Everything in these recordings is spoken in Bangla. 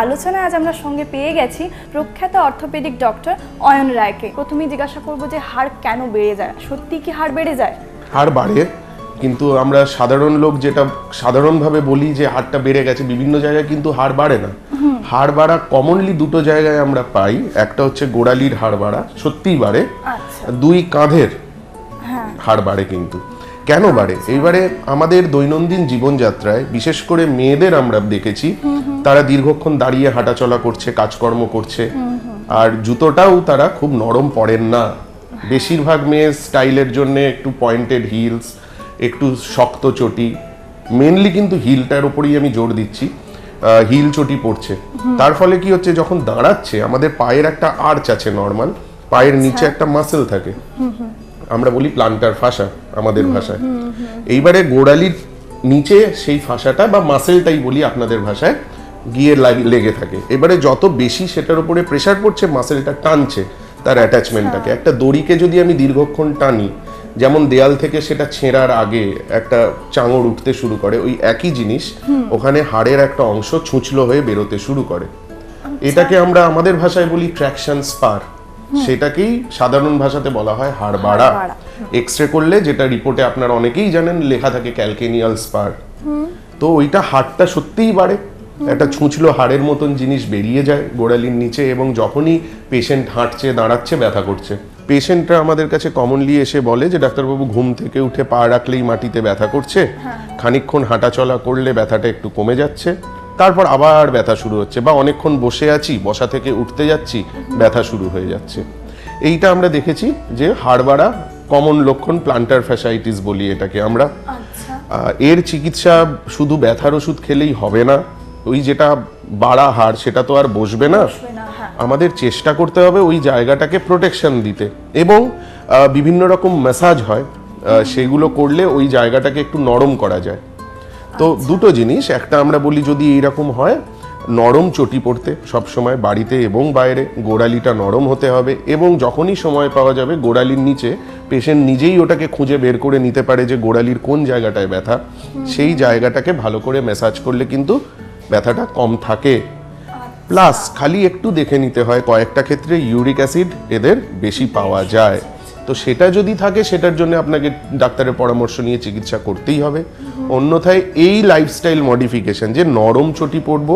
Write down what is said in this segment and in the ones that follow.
আলোচনায় আজ আমরা সঙ্গে পেয়ে গেছি প্রখ্যাত অর্থোপেডিক ডক্টর অয়ন রায়কে। প্রথমেই জিজ্ঞাসা করব যে হাড় কেন বেড়ে যায়? সত্যি কি হাড় বেড়ে যায়? হাড় বাড়ে কিন্তু আমরা সাধারণ লোক যেটা সাধারণভাবে বলি যে হাড়টা বেড়ে গেছে বিভিন্ন জায়গায় কিন্তু হাড় বাড়ে না। হাড় বাড়া কমনলি দুটো জায়গায় আমরা পাই একটা হচ্ছে গোড়ালির হাড় বাড়া সত্যিই বাড়ে। আচ্ছা। দুই কাঁধের হ্যাঁ। হাড় বাড়ে কিন্তু। কেন বাড়ে? এইবারে আমাদের দৈনন্দিন জীবনযাত্রায় বিশেষ করে মেয়েদের আমরা দেখেছি তারা দীর্ঘক্ষণ দাঁড়িয়ে হাঁটাচলা করছে কাজকর্ম করছে। আর জুতোটাও তারা খুব নরম পরেন না। বেশিরভাগ মেয়ে স্টাইলের জন্য একটু পয়েন্টেড হিলস একটু শক্ত চটি। মেনলি কিন্তু হিলটার উপরেই আমি জোর দিচ্ছি। হিল চটি পড়ছে তার ফলে কি হচ্ছে যখন দাঁড়াচ্ছে আমাদের পায়ের একটা আর্চ আছে নর্মাল পায়ের নিচে একটা মাসেল থাকে। আমরা বলি প্লান্টার ফাঁসা আমাদের ভাষায়। এইবারে গোড়ালির নিচে সেই ফাঁসাটা বা মাসেলটাই বলি আপনাদের ভাষায়। গিয়ে লেগে থাকে। এবারে যত বেশি সেটার উপরে প্রেসার পড়ছে মাসেলটা টানছে তার অ্যাটাচমেন্টটাকে একটা দড়িকে যদি আমি দীর্ঘক্ষণ টানি যেমন দেয়াল থেকে সেটা ছেঁড়ার আগে একটা চাঙড় উঠতে শুরু করে ওই একই জিনিস ওখানে হাড়ের একটা অংশ ছুঁচলো হয়ে বেরোতে শুরু করে। এটাকে আমরা আমাদের ভাষায় বলি ট্র্যাকশন স্পার সেটাকেই সাধারণ ভাষাতে বলা হয় হাড় বাড়া। বাড়া। এক্স রে করলে যেটা রিপোর্টে আপনারা অনেকেই জানেন লেখা থাকে ক্যালকেনিয়াল স্পার তো ওইটা হাড়টা সত্যিই বাড়ে। একটা ছুঁচলো হাড়ের মতন জিনিস বেরিয়ে যায় গোড়ালির নিচে এবং যখনই পেশেন্ট হাঁটছে দাঁড়াচ্ছে ব্যথা করছে। পেশেন্টরা আমাদের কাছে কমনলি এসে বলে যে ডাক্তারবাবু ঘুম থেকে উঠে পা রাখলেই মাটিতে ব্যথা করছে। খানিকক্ষণ হাঁটাচলা করলে ব্যথাটা একটু কমে যাচ্ছে। তারপর আবার ব্যথা শুরু হচ্ছে বা অনেকক্ষণ বসে আছি বসা থেকে উঠতে যাচ্ছি ব্যথা শুরু হয়ে যাচ্ছে। এইটা আমরা দেখেছি যে হাড় বাড়া কমন লক্ষণ প্লান্টার ফ্যাসাইটিস বলি এটাকে আমরা। আচ্ছা। এর চিকিৎসা শুধু ব্যথার ওষুধ খেলেই হবে না ওই যেটা বাড়া হাড় সেটা তো আর বসবে না। হ্যাঁ। আমাদের চেষ্টা করতে হবে ওই জায়গাটাকে প্রোটেকশন দিতে। এবং বিভিন্ন রকম ম্যাসাজ হয় সেগুলো করলে ওই জায়গাটাকে একটু নরম করা যায়। তো দুটো জিনিস একটা আমরা বলি যদি এইরকম হয় নরম চটি পড়তে সবসময় বাড়িতে এবং বাইরে গোড়ালিটা নরম হতে হবে এবং যখনই সময় পাওয়া যাবে গোড়ালির নিচে পেশেন্ট নিজেই ওটাকে খুঁজে বের করে নিতে পারে যে গোড়ালির কোন জায়গাটায় ব্যথা। সেই জায়গাটাকে ভালো করে ম্যাসাজ করলে কিন্তু ব্যথাটা কম থাকে। প্লাস খালি একটু দেখে নিতে হয় কয়েকটা ক্ষেত্রে ইউরিক অ্যাসিড এদের বেশি পাওয়া যায়। তো সেটা যদি থাকে সেটার জন্য আপনাকে ডাক্তারের পরামর্শ নিয়ে চিকিৎসা করতেই হবে। অন্যথায় এই লাইফস্টাইল মডিফিকেশন যে নরম চটি পরবো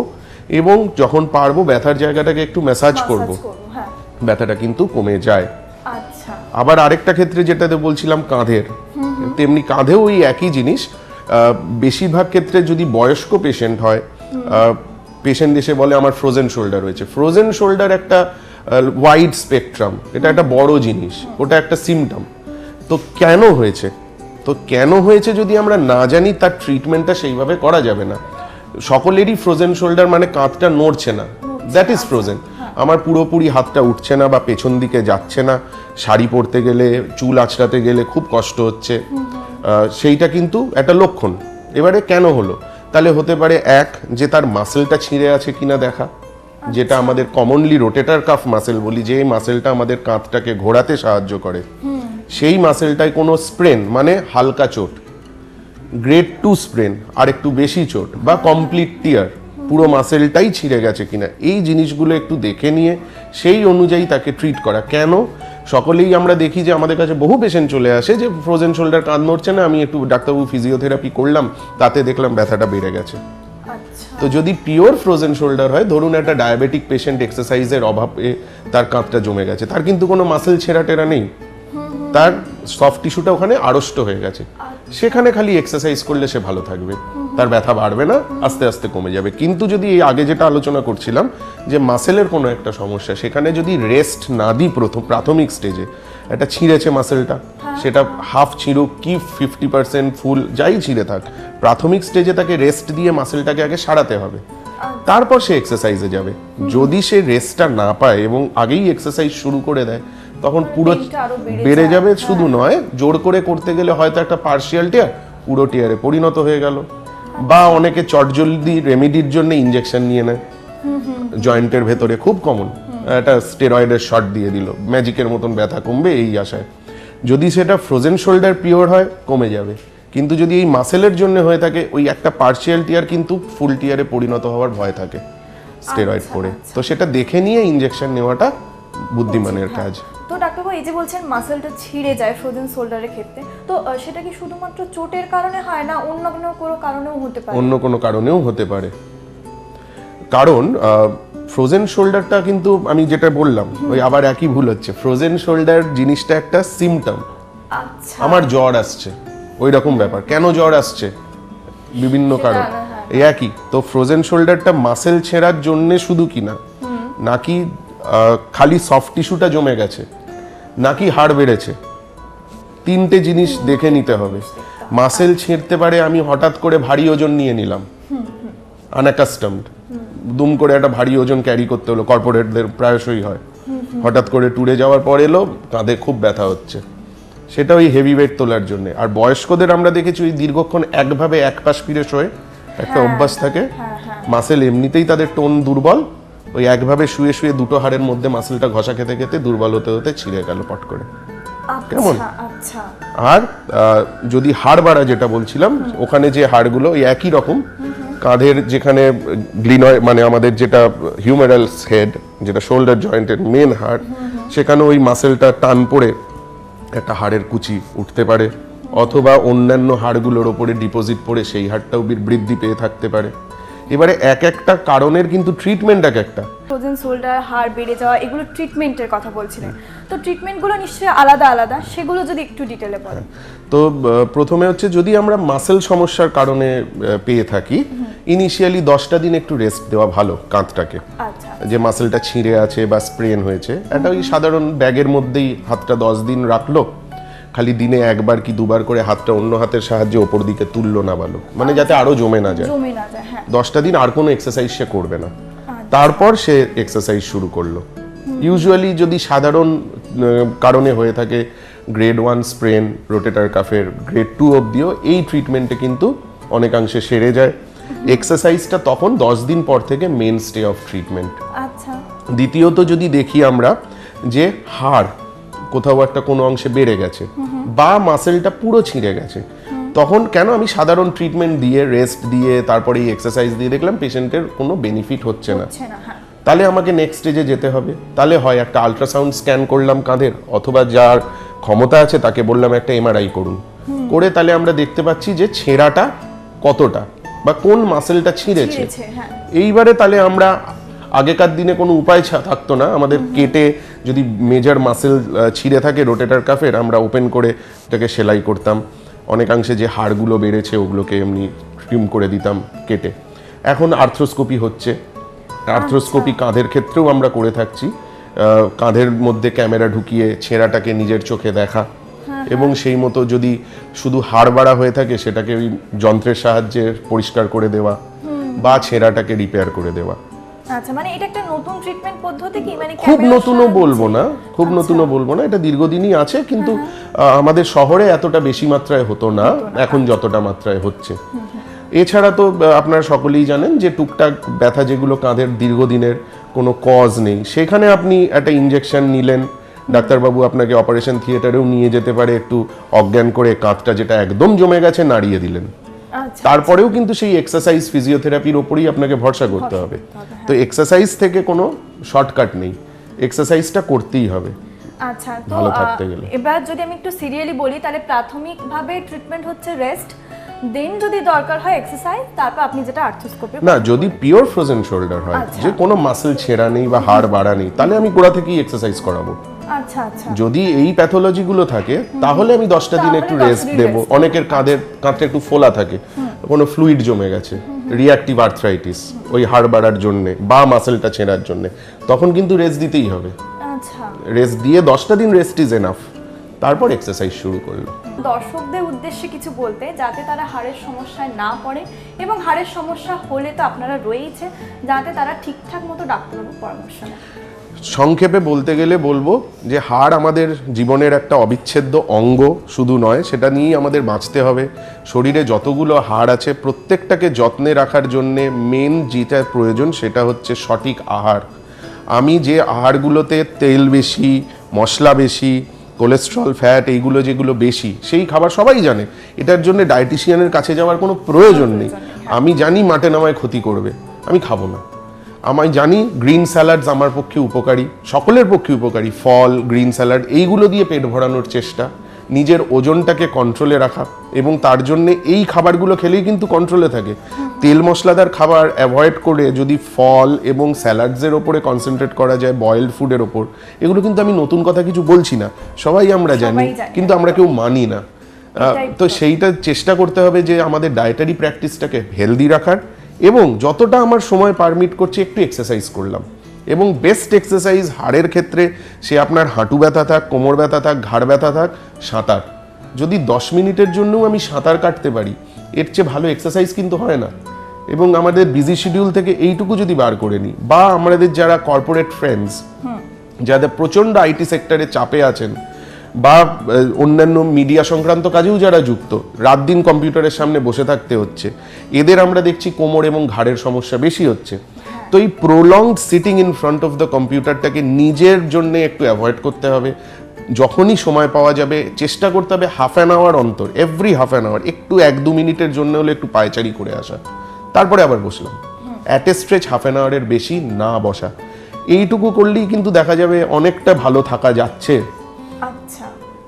এবং যখন পারব ব্যথার জায়গাটাকে একটু ম্যাসাজ করব। হ্যাঁ। ব্যথাটা কিন্তু কমে যায়। আচ্ছা। আবার আরেকটা ক্ষেত্রে যেটাতে বলছিলাম কাঁধের। তেমনি কাঁধেও ওই একই জিনিস। বেশিরভাগ ক্ষেত্রে যদি বয়স্ক পেশেন্ট হয় পেশেন্ট এসে বলে আমার ফ্রোজেন শোল্ডার হয়েছে। ফ্রোজেন শোল্ডার একটা ওয়াইড স্পেকট্রাম এটা একটা বড় জিনিস। ওটা একটা সিমটম তো কেন হয়েছে? তো কেন হয়েছে যদি আমরা না জানি, তার ট্রিটমেন্টটা সেইভাবে করা যাবে না। সকলেরই ফ্রোজেন শোল্ডার মানে কাঁধটা নড়ছে না। দ্যাট ইজ ফ্রোজেন আমার পুরোপুরি হাতটা উঠছে না বা পেছন দিকে যাচ্ছে না। শাড়ি পরতে গেলে, চুল আঁচড়াতে গেলে খুব কষ্ট হচ্ছে। সেইটা কিন্তু একটা লক্ষণ। এবারে কেন হলো? তাহলে হতে পারে এক যে তার মাসেলটা ছিঁড়ে আছে কিনা দেখা যেটা আমাদের কমনলি রোটেটার কাফ মাসেল বলি যে এই মাসেলটা আমাদের কাঁধটাকে ঘোরাতে সাহায্য করে। সেই মাসেলটায় কোনো স্প্রেন মানে হালকা চোট গ্রেড টু স্প্রেন আর একটু বেশি চোট বা কমপ্লিট টিয়ার পুরো মাসেলটাই ছিঁড়ে গেছে কিনা এই জিনিসগুলো একটু দেখে নিয়ে সেই অনুযায়ী তাকে ট্রিট করা। কেন? সকলেই আমরা দেখি যে আমাদের কাছে বহু পেশেন্ট চলে আসে যে ফ্রোজেন শোল্ডার কাঁধ নড়ছে না আমি একটু ডাক্তারবাবু ফিজিওথেরাপি করলাম তাতে দেখলাম ব্যথাটা বেড়ে গেছে। আচ্ছা। তো যদি পিওর ফ্রোজেন শোল্ডার হয় ধরুন একটা ডায়াবেটিক পেশেন্ট এক্সারসাইজের অভাবে তার কাঁধটা জমে গেছে তার কিন্তু কোনো মাসেল ছেঁড়া টেরা নেই। তার সফট টিস্যুটা ওখানে আড়ষ্ট হয়ে গেছে। সেখানে খালি এক্সারসাইজ করলে সে ভালো থাকবে। তার ব্যথা বাড়বে না আস্তে আস্তে কমে যাবে। কিন্তু যদি এই আগে যেটা আলোচনা করছিলাম যে মাসেলের কোনো একটা সমস্যা সেখানে যদি রেস্ট না দিই প্রথম প্রাথমিক স্টেজে একটা ছিঁড়েছে মাসেলটা। সেটা হাফ ছিঁড়ুক কি ফিফটি পার্সেন্ট ফুল যাই ছিঁড়ে থাক প্রাথমিক স্টেজে তাকে রেস্ট দিয়ে মাসেলটাকে আগে সারাতে হবে। তারপর সে এক্সারসাইজে যাবে। যদি সে রেস্টটা না পায় এবং আগেই এক্সারসাইজ শুরু করে দেয় তখন পুরো বেড়ে বেড়ে যাবে। শুধু নয় জোর করে করতে গেলে হয়তো একটা পার্শিয়াল টিয়ার পুরো টিয়ারে পরিণত হয়ে গেল। বা অনেকে চটজলদি রেমিডির জন্য ইনজেকশন নিয়ে নেয়। জয়েন্টের ভেতরে খুব কমন একটা স্টেরয়েডের শট দিয়ে দিল। ম্যাজিকের মতন ব্যথা কমবে এই আশায়। যদি সেটা ফ্রোজেন শোল্ডার পিওর হয় কমে যাবে। কিন্তু যদি এই মাসেলের জন্য হয়ে থাকে ওই একটা পার্শিয়াল টিয়ার কিন্তু ফুল টিয়ারে পরিণত হওয়ার ভয় থাকে স্টেরয়েড আচ্ছা, আচ্ছা। তো সেটা দেখে নিয়ে ইনজেকশন নেওয়াটা বুদ্ধিমানের। কাজ। তো ডাক্তারবাবু এই যে বলছেন মাসেলটা ছিঁড়ে যায় ফ্রোজেন শোল্ডারের ক্ষেত্রে তো সেটা কি শুধুমাত্র চোটের কারণে হয় না অন্য কোনো কোনো কারণেও হতে পারে? অন্য কোনো কারণেও হতে পারে। কারণ ফ্রোজেন শোল্ডারটা কিন্তু আমি যেটা বললাম ওই আবার একই ভুল হচ্ছে। ফ্রোজেন শোল্ডার জিনিসটা একটা সিমটম আচ্ছা। আমার জ্বর আসছে ওই রকম ব্যাপার। কেন জ্বর আসছে? বিভিন্ন কারণ। এই একই। তো ফ্রোজেন শোল্ডারটা মাসেল ছেঁড়ার জন্য শুধু কি না নাকি খালি সফট টিস্যুটা জমে গেছে? নাকি হাড় বেড়েছে? তিনটে জিনিস দেখে নিতে হবে। মাসেল ছিঁড়তে পারে আমি হঠাৎ করে ভারী ওজন নিয়ে নিলাম। আনঅ্যাকাস্টমড দুম করে একটা ভারী ওজন ক্যারি করতে হলো কর্পোরেটদের প্রায়শই হয়। হঠাৎ করে ট্যুরে যাওয়ার পর এলো কাঁধে খুব ব্যথা হচ্ছে। সেটা ওই হেভি ওয়েট তোলার জন্য। আর বয়স্কদের আমরা দেখেছি ওই দীর্ঘক্ষণ একভাবে এক পাশ ফিরে শোয়ে একটা অভ্যাস থাকে। মাসেল এমনিতেই তাদের টোন দুর্বল ওই একভাবে শুয়ে শুয়ে দুটো হাড়ের মধ্যে মাসেলটা ঘষা খেতে খেতে দুর্বল হতে হতে ছিঁড়ে গেল পট করে। কেমন? আচ্ছা আচ্ছা। আর যদি হাড় বাড়া যেটা বলছিলাম ওখানে যে হাড়গুলো ওই একই রকম কাঁধের যেখানে গ্লিনয় মানে আমাদের যেটা হিউমেরালস হেড যেটা শোল্ডার জয়েন্টের মেন হাড় সেখানে ওই মাসেলটা টান পড়ে একটা হাড়ের কুচি উঠতে পারে অথবা অন্যান্য হাড়গুলোর ওপরে ডিপোজিট পড়ে সেই হাড়টাও বৃদ্ধি পেয়ে থাকতে পারে। এবারে এক একটা কারণের কিন্তু ট্রিটমেন্ট এক একটা। ফ্রোজেন শোল্ডার হাড় বেড়ে যাওয়া এগুলো ট্রিটমেন্টের কথা বলছিলেন। তো ট্রিটমেন্টগুলো নিশ্চয়ই আলাদা আলাদা সেগুলো যদি একটু ডিটেলে বলেন। তো প্রথমে হচ্ছে যদি আমরা মাসেল সমস্যার কারণে পেয়ে থাকি ইনিশিয়ালি দশটা দিন একটু রেস্ট দেওয়া ভালো কাঁধটাকে। আচ্ছা। যে মাসেলটা ছিঁড়ে আছে বা স্প্রেন হয়েছে একটা ওই সাধারণ ব্যাগের মধ্যেই হাতটা দশ দিন রাখল খালি দিনে একবার কি দুবার করে হাতটা অন্য হাতের সাহায্যে ওপর দিকে তুললো না ভালো। মানে যাতে আরও জমে না যায়। জমে না যায় হ্যাঁ। দশটা দিন আর কোনো এক্সারসাইজ সে করবে না। তারপর সে এক্সারসাইজ শুরু করল। ইউজুয়ালি যদি সাধারণ কারণে হয়ে থাকে গ্রেড ওয়ান স্প্রেন রোটেটার কাফের গ্রেড টু অবধিও এই ট্রিটমেন্টে কিন্তু অনেকাংশে সেরে যায়। এক্সারসাইজটা তখন দশ দিন পর থেকে মেন স্টে অফ ট্রিটমেন্ট আচ্ছা। দ্বিতীয়ত যদি দেখি আমরা যে হাড় কোথাও একটা কোনো অংশে বেড়ে গেছে বা মাসেলটা পুরো ছিঁড়ে গেছে। তখন কেন আমি সাধারণ ট্রিটমেন্ট দিয়ে রেস্ট দিয়ে তারপরে এই এক্সারসাইজ দিয়ে দেখলাম পেশেন্টের কোনো বেনিফিট হচ্ছে না। হ্যাঁ। তাহলে আমাকে নেক্সট স্টেজে যেতে হবে। তাহলে হয় একটা আলট্রাসাউন্ড স্ক্যান করলাম কাঁধের অথবা যার ক্ষমতা আছে তাকে বললাম একটা এমআরআই করুন। করে তাহলে আমরা দেখতে পাচ্ছি যে ছেঁড়াটা কতটা বা কোন মাসেলটা ছিঁড়েছে। হ্যাঁ। এইবারে তাহলে আমরা আগেকার দিনে কোনো উপায় থাকতো না। আমাদের কেটে যদি মেজর মাসেল ছিঁড়ে থাকে রোটেটার কাফের আমরা ওপেন করে এটাকে সেলাই করতাম। অনেকাংশে যে হাড়গুলো বেড়েছে ওগুলোকে এমনি ট্রিম করে দিতাম কেটে। এখন আর্থ্রোস্কোপি হচ্ছে। আর্থ্রোস্কোপি কাঁধের ক্ষেত্রেও আমরা করে থাকছি। কাঁধের মধ্যে ক্যামেরা ঢুকিয়ে ছেঁড়াটাকে নিজের চোখে দেখা। এবং সেই মতো যদি শুধু হাড় বাড়া হয়ে থাকে সেটাকে ওই যন্ত্রের সাহায্যে পরিষ্কার করে দেওয়া বা ছেঁড়াটাকে রিপেয়ার করে দেওয়া। আচ্ছা মানে এটা একটা নতুন ট্রিটমেন্ট পদ্ধতি কি? মানে খুব নতুনও বলব না খুব নতুনও বলব না এটা দীর্ঘদিনই আছে কিন্তু আমাদের শহরে এতটা বেশি মাত্রায় হতো না এখন যতটা মাত্রায় হচ্ছে। এছাড়া তো আপনারা সকলেই জানেন যে টুকটাক ব্যথা যেগুলো কাঁধের দীর্ঘদিনের কোনো কজ নেই সেখানে আপনি একটা ইনজেকশন নিলেন ডাক্তারবাবু আপনাকে অপারেশন থিয়েটারেও নিয়ে যেতে পারে একটু অজ্ঞান করে কাঁধটা যেটা একদম জমে গেছে নাড়িয়ে দিলেন। আচ্ছা তারপরেও কিন্তু সেই এক্সারসাইজ ফিজিওথেরাপির ওপরই আপনাকে ভরসা করতে হবে। তো এক্সারসাইজ থেকে কোনো শর্টকাট নেই। এক্সারসাইজটা করতেই হবে। আচ্ছা তো। এবার যদি আমি একটু সিরিয়ালি বলি তাহলে প্রাথমিকভাবে ট্রিটমেন্ট হচ্ছে রেস্ট দেন যদি দরকার হয় এক্সারসাইজ তারপর আপনি যেটা আর্থোস্কোপি না যদি পিওর ফ্রোজেন শোল্ডার হয় আচ্ছা। যে কোনো মাসেল ছেঁড়া নেই বা হাড় বাড়া নেই তাহলে আমি গোড়া থেকেই এক্সারসাইজ করাবো। আচ্ছা আচ্ছা। যদি এই প্যাথোলজিগুলো থাকে তাহলে আমি দশটা দিন একটু রেস্ট দেবো। অনেকের কাঁধের কাঁধটা একটু ফোলা থাকে। কোনো ফ্লুইড জমে গেছে রিয়াক্টিভ আর্থ্রাইটিস ওই হাড় বাড়ার জন্যে বা মাসেলটা ছেঁড়ার জন্যে তখন কিন্তু রেস্ট দিতেই হবে। আচ্ছা। রেস্ট দিয়ে দশটা দিন রেস্ট ইজ এনাফ তারপর এক্সারসাইজ শুরু করল। দর্শকদের উদ্দেশ্যে কিছু বলতে যাতে তারা হাড়ের সমস্যায় না পড়ে এবং হাড়ের সমস্যা হলে তো আপনারা রয়েইছে যাতে তারা ঠিকঠাক মতো ডাক্তারবাবুর পরামর্শ নেয় সংক্ষেপে বলতে গেলে বলব যে হাড় আমাদের জীবনের একটা অবিচ্ছেদ্য অঙ্গ, শুধু নয়, সেটা নিয়েই আমাদের বাঁচতে হবে। শরীরে যতগুলো হাড় আছে, প্রত্যেকটাকে যত্নে রাখার জন্যে মেন যেটা প্রয়োজন, সেটা হচ্ছে সঠিক আহার। আমি যে আহারগুলোতে তেল বেশি, মশলা বেশি কোলেস্ট্রল ফ্যাট এইগুলো যেগুলো বেশি, সেই খাবার সবাই জানে। এটার জন্য ডায়েটিশিয়ানের কাছে যাওয়ার কোনো প্রয়োজন নেই। আমি জানি মাটে নামায় ক্ষতি করবে। আমি খাব না। আমি জানি গ্রিন স্যালাডস আমার পক্ষে উপকারী সকলের পক্ষে উপকারী ফল গ্রিন স্যালাড এইগুলো দিয়ে পেট ভরানোর চেষ্টা নিজের ওজনটাকে কন্ট্রোলে রাখা এবং তার জন্য এই খাবারগুলো খেলেই কিন্তু কন্ট্রোলে থাকে। তেল মশলাদার খাবার অ্যাভয়েড করে যদি ফল এবং স্যালাডসের ওপরে কনসেন্ট্রেট করা যায় বয়েলড ফুডের ওপর এগুলো কিন্তু আমি নতুন কথা কিছু বলছি না। সবাই আমরা জানি কিন্তু আমরা কেউ মানি না। তো সেইটা চেষ্টা করতে হবে যে আমাদের ডায়েটারি প্র্যাকটিসটাকে হেলদি রাখার এবং যতটা আমার সময় পারমিট করছে একটু এক্সারসাইজ করলাম। এবং বেস্ট এক্সারসাইজ হাড়ের ক্ষেত্রে সে আপনার হাঁটু ব্যথা থাক কোমর ব্যথা থাক ঘাড় ব্যথা থাক সাঁতার। যদি দশ মিনিটের জন্যও আমি সাঁতার কাটতে পারি এর চেয়ে ভালো এক্সারসাইজ কিন্তু হয় না। এবং আমাদের বিজি শিডিউল থেকে এইটুকু যদি বার করে নিই বা আমাদের যারা কর্পোরেট ফ্রেন্ডস যাদের প্রচণ্ড আইটি সেক্টরে চাপে আছেন বা অন্যান্য মিডিয়া সংক্রান্ত কাজেও যারা যুক্ত রাত দিন কম্পিউটারের সামনে বসে থাকতে হচ্ছে। এদের আমরা দেখছি কোমর এবং ঘাড়ের সমস্যা বেশি হচ্ছে। তো এই prolonged sitting in front of the কম্পিউটারটাকে নিজের জন্য একটু অ্যাভয়েড করতে হবে। যখনই সময় পাওয়া যাবে চেষ্টা করতে হবে হাফ অ্যান আওয়ার অন্তর এভরি হাফ অ্যান আওয়ার একটু এক দু মিনিটের জন্য হলে একটু পায়চারি করে আসা। তারপরে আবার বসলাম। At a stretch half an আওয়ারের বেশি না বসা। এইটুকু করলেই কিন্তু দেখা যাবে অনেকটা ভালো থাকা যাচ্ছে।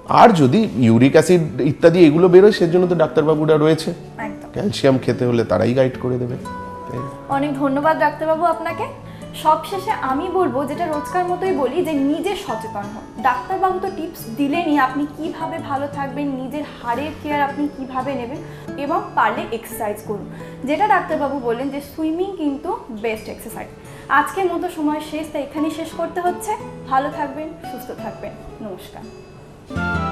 আর যদি ইউরিক অ্যাসিড ইত্যাদি এগুলো বেরোয় সেজন্য তো ডাক্তারবাবুরা রয়েছে। একদম। ক্যালসিয়াম খেতে হলে তারাই গাইড করে দেবে। অনেক ধন্যবাদ ডাক্তারবাবু আপনাকে। সবশেষে আমি বলব যেটা রোজকার মতোই বলি যে নিজে সচেতন হন। ডাক্তারবাবু তো টিপস দিলেনই আপনি কীভাবে ভালো থাকবেন নিজের হাড়ের কেয়ার আপনি কীভাবে নেবেন এবং পারলে এক্সারসাইজ করুন। যেটা ডাক্তারবাবু বললেন যে সুইমিং কিন্তু বেস্ট এক্সারসাইজ আজকের মতো সময় শেষ তাই এখানেই শেষ করতে হচ্ছে। ভালো থাকবেন সুস্থ থাকবেন। নমস্কার। Bye.